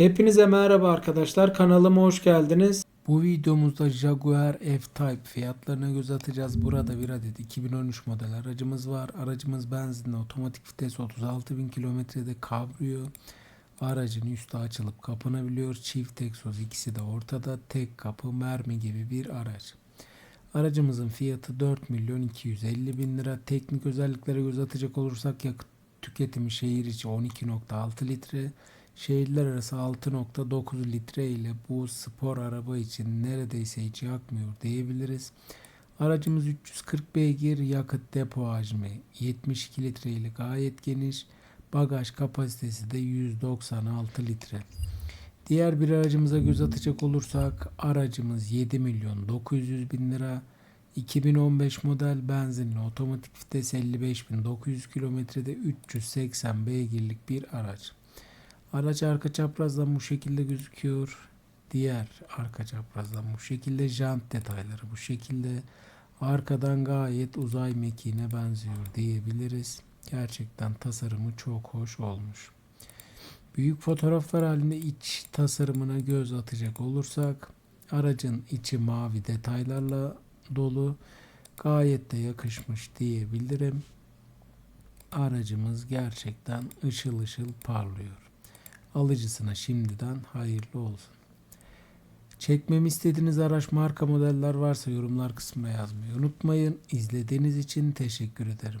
Hepinize merhaba arkadaşlar. Kanalıma hoş geldiniz. Bu videomuzda Jaguar F-Type fiyatlarına göz atacağız. Burada bir adet 2013 model aracımız var. Aracımız benzinli otomatik vites 36.000 kilometrede kavrıyor. Aracın üstü açılıp kapanabiliyor. Çift egzoz ikisi de ortada. Tek kapı mermi gibi bir araç. Aracımızın fiyatı 4 milyon 250 bin lira. Teknik özelliklere göz atacak olursak yakıt tüketimi şehir içi 12.6 litre. Şehirler arası 6.9 litre ile bu spor araba için neredeyse hiç yakmıyor diyebiliriz. Aracımız 340 beygir, yakıt depo hacmi 72 litre ile gayet geniş. Bagaj kapasitesi de 196 litre. Diğer bir aracımıza göz atacak olursak aracımız 7 milyon 900 bin lira. 2015 model benzinli otomatik vites 55.900 kilometrede 380 beygirlik bir araç. Araç arka çaprazdan bu şekilde gözüküyor. Diğer arka çaprazdan bu şekilde jant detayları bu şekilde. Arkadan gayet uzay mekiğine benziyor diyebiliriz. Gerçekten tasarımı çok hoş olmuş. Büyük fotoğraflar halinde iç tasarımına göz atacak olursak aracın içi mavi detaylarla dolu. Gayet de yakışmış diyebilirim. Aracımız gerçekten ışıl ışıl parlıyor. Alıcısına şimdiden hayırlı olsun. Çekmemi istediğiniz araç marka modeller varsa yorumlar kısmına yazmayı unutmayın. İzlediğiniz için teşekkür ederim.